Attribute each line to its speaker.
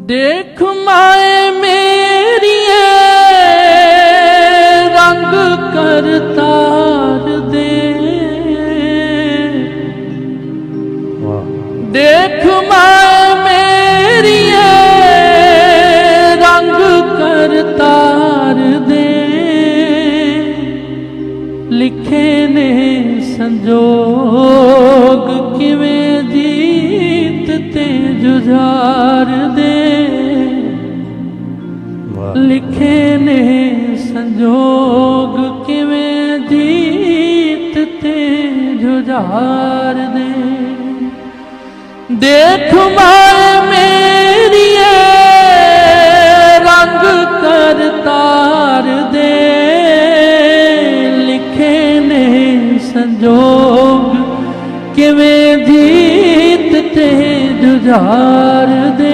Speaker 1: ਦੇਖ ਮਾਏ ਮੇਰੀਏ, ਰੰਗ ਕਰ ਤਾਰ ਦੇ।
Speaker 2: ਵਾਹ
Speaker 1: ਦੇਖ ਮਾਏ ਮੇਰੀਏ, ਰੰਗ ਕਰ ਤਾਰ ਦੇ। ਲਿਖੇ ਨੇ ਸੰਜੋਗ, ਕਿਵੇਂ ਜੀਤ ਤੇ ਜੁਝਾਰ ਦੇ। ਲਿਖੇ ਨੇ ਸੰਜੋਗ ਕਿਵੇਂ ਜੀਤ ਤੇ ਜੁਝਾਰ ਦੇ ਦੇਖ ਮਾਏ ਮੇਰੀਏ, ਰੰਗ ਕਰ ਤਾਰ ਦੇ। ਲਿਖੇ ਨੇ ਸੰਜੋਗ ਕਿਵੇਂ ਜੀਤ ਤੇ ਜੁਝਾਰ ਦੇ।